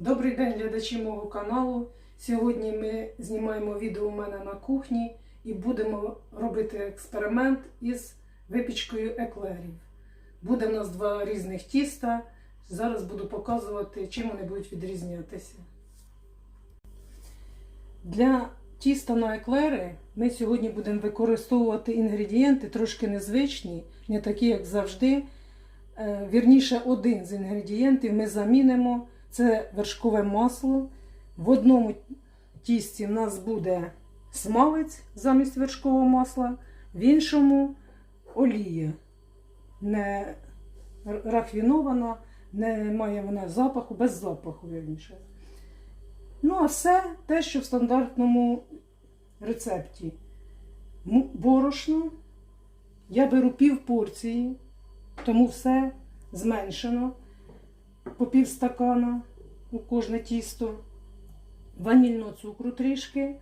Добрий день, глядачі мого каналу. Сьогодні ми знімаємо відео у мене на кухні і будемо робити експеримент із випічкою еклерів. Буде в нас два різних тіста. Зараз буду показувати, чим вони будуть відрізнятися. Для тіста на еклери ми сьогодні будемо використовувати інгредієнти трошки незвичні, не такі, як завжди. Е, Вірніше, один з інгредієнтів ми замінимо. Це вершкове масло. В одному тісті в нас буде смалець замість вершкового масла, в іншому олія. Не рафінована, не має вона запаху, без запаху, вірніше. Ну, а все те, що в стандартному рецепті. Борошно. Я беру пів порції, тому все зменшено по пів стакана у кожне тісто, ванільного цукру трішки,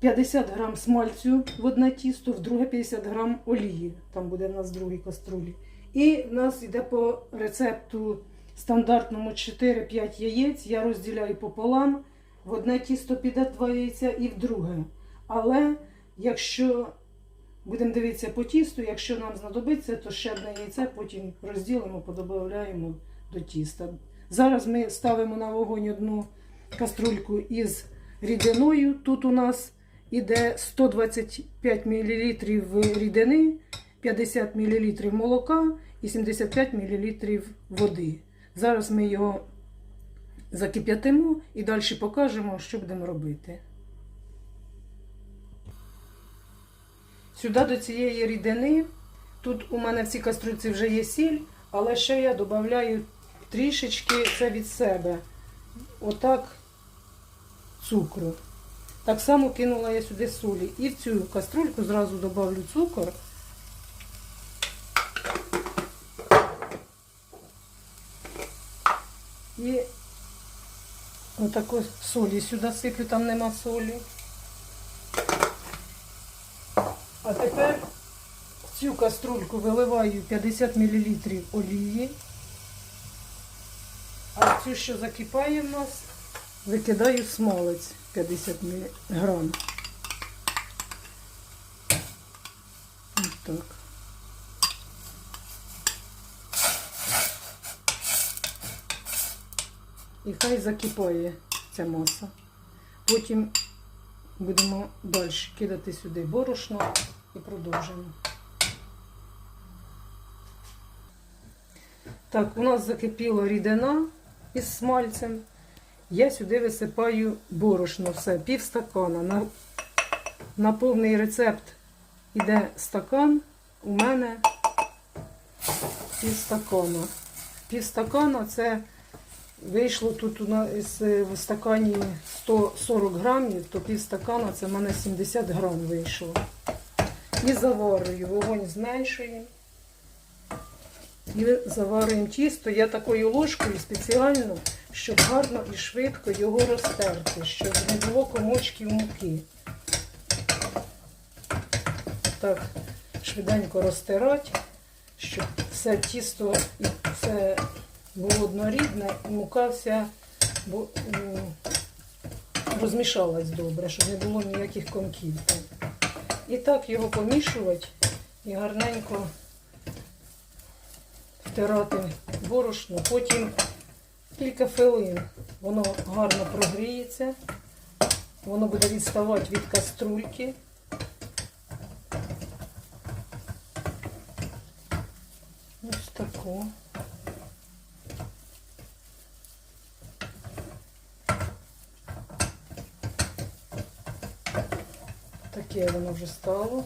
50 грам смальцю в одне тісто, в друге 50 грам олії. Там буде в нас в другій каструлі. І в нас йде по рецепту стандартному 4-5 яєць. Я розділяю пополам. В одне тісто піде 2 яйця і в друге. Але якщо будемо дивитися по тісту, якщо нам знадобиться, то ще одне яйце потім розділимо, подобавляємо до тіста. Зараз ми ставимо на вогонь одну каструльку із рідиною. Тут у нас іде 125 мл рідини, 50 мл молока і 75 мл води. Зараз ми його закип'ятимо і далі покажемо, що будемо робити. Сюди до цієї рідини, тут у мене в цій каструльці вже є сіль, але ще я додаю трішечки це від себе. Отак цукру. Так само кинула я сюди солі. І в цю каструльку зразу додавлю цукор. І отаку солі сюди сиплю, там нема солі. А тепер в цю каструльку виливаю 50 мл олії. Цю, що закипає в нас, викидаю смалець 50 грам. Ось так. І хай закипає ця маса. Потім будемо далі кидати сюди борошно і продовжимо. Так, у нас закипіла рідина із смальцем. Я сюди висипаю борошно, все, пів стакана. На, на повний рецепт іде стакан. У мене пів стакана. Пів стакана це вийшло тут у нас в стакані 140 грамів, то пів стакана це в мене 70 грам вийшло. І заварюю, вогонь зменшуємо. І заварюємо тісто. Я такою ложкою спеціально, щоб гарно і швидко його розтерти, щоб не було комочків муки. Так, швиденько розтирати, щоб все тісто і все було однорідне, і мука вся розмішалась добре, щоб не було ніяких комків. І так його помішувати і гарненько втирати борошно, потім кілька хвилин воно гарно прогріється, воно буде відставати від каструльки. Ось тако. Таке воно вже стало.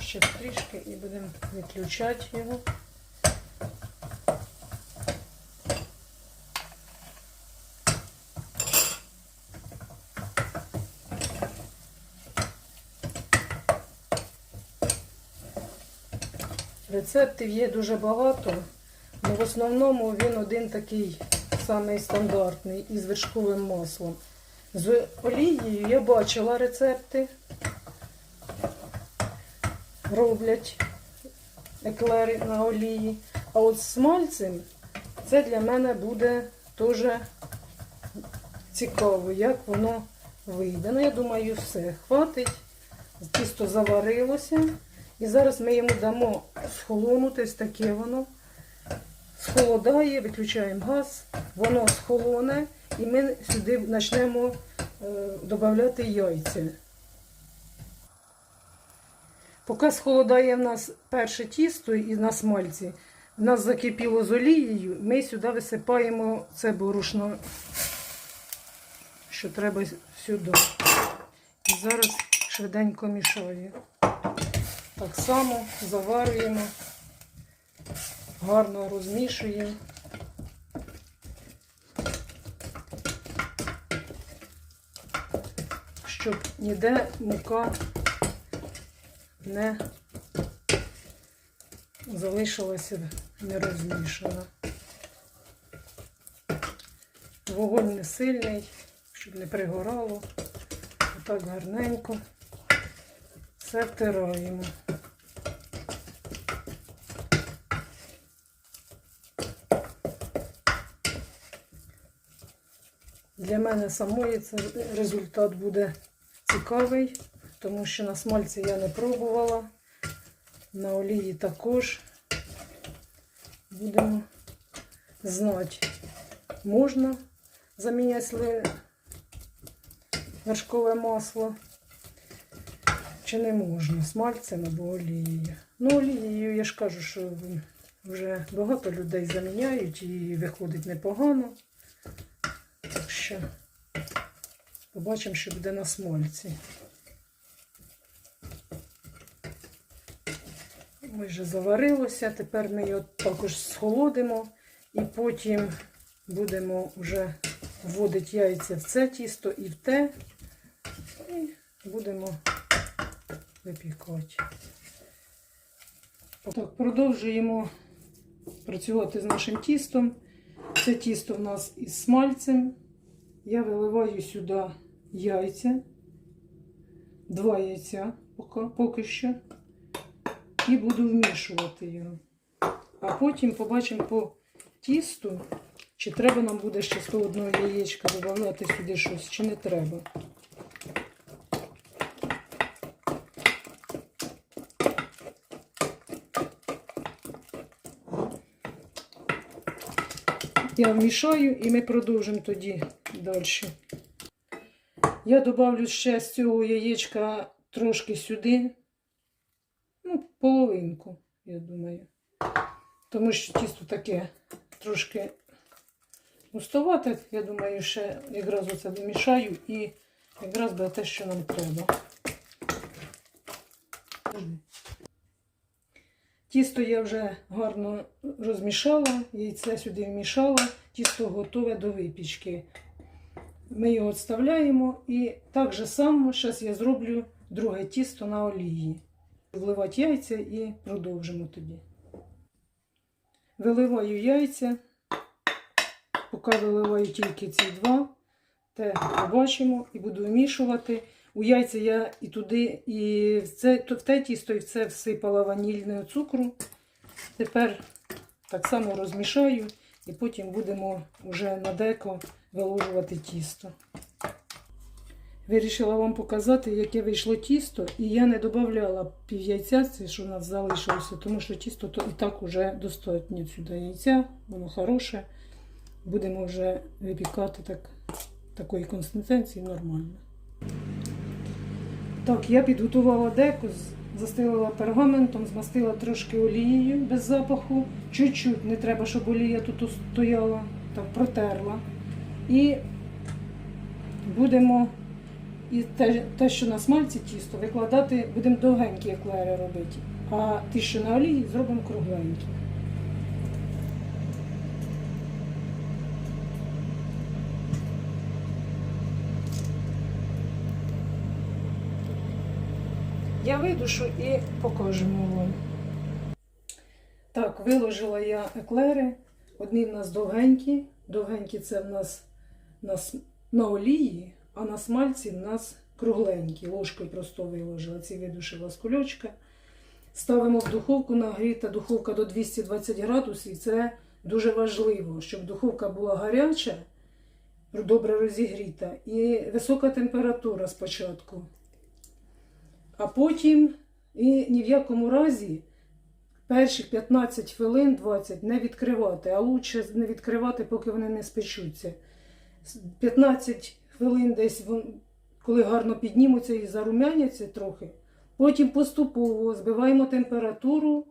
Ще трішки і будемо виключати його. Рецептів є дуже багато, але в основному він один такий самий стандартний із вершковим маслом. З олією я бачила рецепти. Роблять еклери на олії. А от з смальцем це для мене буде теж цікаво, як воно вийде. Ну, я думаю, все. Хватить. Тісто заварилося. І зараз ми йому дамо схолонути, ось таке воно. Схолодає, виключаємо газ, воно схолоне, і ми сюди почнемо е, додати яйця. Поки схолодає в нас перше тісто і на смальці, в нас закипіло з олією, ми сюди висипаємо це борошно, що треба сюди. І зараз швиденько мішаю. Так само заварюємо, гарно розмішуємо. Щоб ніде мука не залишилася нерозмішана. Вогонь не сильний, щоб не пригорало. Отак гарненько все втираємо. Для мене самої це результат буде цікавий, тому що на смальці я не пробувала, на олії також будемо знати, можна заміняти вершкове масло чи не можна смальцем або олією. Ну, олією я ж кажу, що вже багато людей заміняють і виходить непогано. Що побачимо, що буде на смальці. Ми вже заварилося, тепер ми його також схолодимо і потім будемо вже вводити яйця в це тісто і в те. І будемо випікати. Так, продовжуємо працювати з нашим тістом. Це тісто в нас із смальцем. Я виливаю сюди яйця, два яйця поки, поки що. І буду вмішувати його. А потім побачимо по тісту, чи треба нам буде ще з того одного яєчка додати сюди щось, чи не треба. Я вмішаю і ми продовжимо тоді далі. Я добавлю ще з цього яєчка трошки сюди. Ну, половинку, я думаю. Тому що тісто таке трошки густовате. Я думаю, ще якраз оце домішаю і якраз буде те, що нам треба. Тісто я вже гарно розмішала, яйце сюди вмішала, тісто готове до випічки. Ми його відставляємо і так же само зараз я зроблю друге тісто на олії. Вливати яйця і продовжимо тоді. Виливаю яйця, поки виливаю тільки ці два, те побачимо і буду вмішувати. У яйця я і туди, і в, це, в те тісто, і в це всипала ванільного цукру. Тепер так само розмішаю і потім будемо вже на деко виложувати тісто. Вирішила вам показати, яке вийшло тісто, і я не додавала пів яйця, це що у нас залишилося, тому що тісто то і так вже достатньо сюди яйця, воно хороше. Будемо вже випікати так, такої консистенції нормально. Так, я підготувала деку, з- застелила пергаментом, змастила трошки олією без запаху. Чуть-чуть, не треба, щоб олія тут стояла, так протерла. І будемо і те, те, що на смальці тісто, викладати, будемо довгенькі еклери робити. А ті, що на олії, зробимо кругленькі. Я видушу і покажемо вам. Так, виложила я еклери. Одні в нас довгенькі. Довгенькі це в нас на, на олії, а на смальці в нас кругленькі. Ложкою просто виложила. Ці видушила з кульочка. Ставимо в духовку нагріта духовка до 220 градусів. Це дуже важливо, щоб духовка була гаряча добре розігріта, і висока температура спочатку. А потім і ні в якому разі перші 15 хвилин 20 не відкривати, а лучше не відкривати, поки вони не спечуться. 15 хвилин десь, коли гарно піднімуться і зарумяняться трохи. Потім поступово збиваємо температуру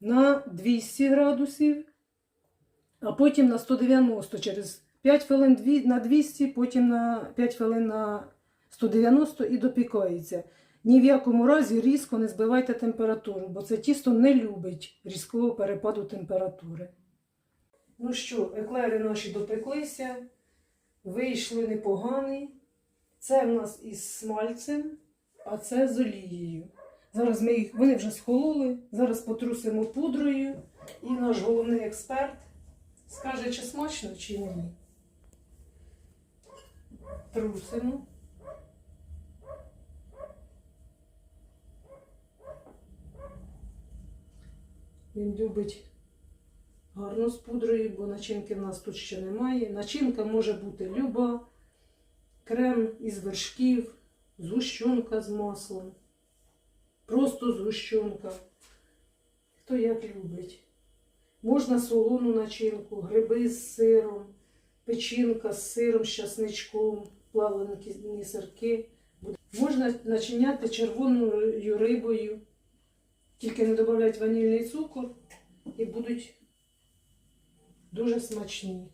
на 200 градусів, а потім на 190 через 5 хвилин на 200, потім на 5 хвилин на 190 і допікається. Ні в якому разі різко не збивайте температуру, бо це тісто не любить різкого перепаду температури. Ну що, еклери наші допеклися, вийшли непогані. Це в нас із смальцем, а це з олією. Зараз ми їх, вони вже схололи, зараз потрусимо пудрою, і наш головний експерт скаже, чи смачно, чи ні. Трусимо. Він любить гарно з пудрою, бо начинки в нас тут ще немає. Начинка може бути люба, крем із вершків, згущенка з маслом, просто згущенка. Хто як любить. Можна солону начинку, гриби з сиром, печінка з сиром, з часничком, плавлені сирки. Можна начиняти червоною рибою, тільки не додавати ванільний цукор і будуть дуже смачні.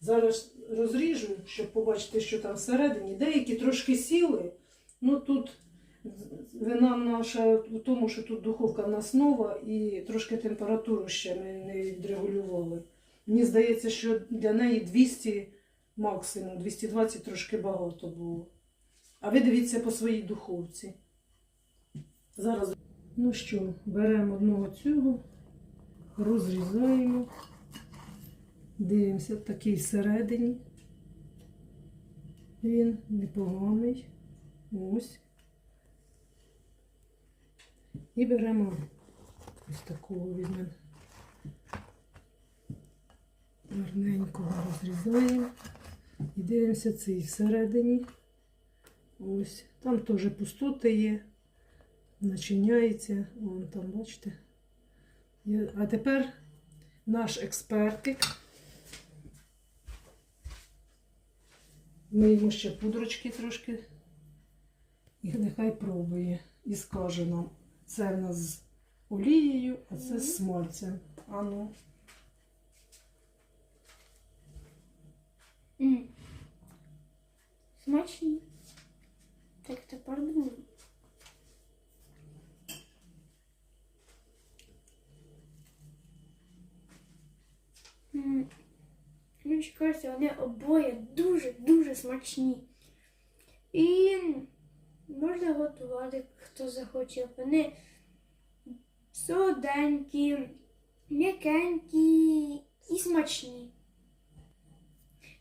Зараз розріжу, щоб побачити, що там всередині. Деякі трошки сіли. Ну тут вина наша в тому, що тут духовка в нас нова і трошки температуру ще ми не відрегулювали. Мені здається, що для неї 200 максимум, 220 трошки багато було. А ви дивіться по своїй духовці. Зараз. Ну що, беремо одного цього, розрізаємо, дивимося, такий всередині. Він непоганий. Ось. І беремо ось такого візьмемо. Гарненького розрізаємо. І дивимося цей всередині. Ось. Там теж пустоти є. Начиняється. Вон там, бачите. А тепер наш експертик. Ми йому ще пудрочки трошки. І нехай пробує. І скаже нам, це в нас з олією, а це з смальцем. А ну. М. Смачні. Так тепер думаю. Ж кажеться, вони обоє дуже-дуже смачні. І можна готувати, хто захоче. Вони солоденькі, м'якенькі і смачні.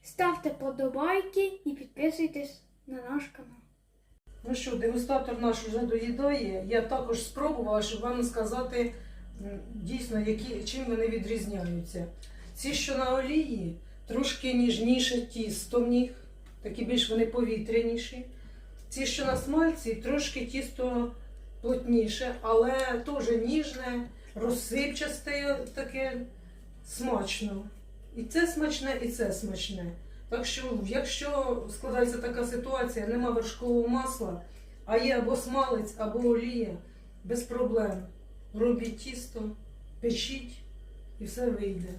Ставте подобайки і підписуйтесь на наш канал. Ну що, дегустатор наш вже доїдає. Я також спробувала, щоб вам сказати дійсно, які, чим вони відрізняються. Ці, що на олії, трошки ніжніше тісто в них, такі більш вони повітряніші. Ці, що на смальці, трошки тісто плотніше, але теж ніжне, розсипчасте таке смачно. І це смачне, і це смачне. Так що, якщо складається така ситуація, нема вершкового масла, а є або смалець, або олія, без проблем. Робіть тісто, печіть і все вийде.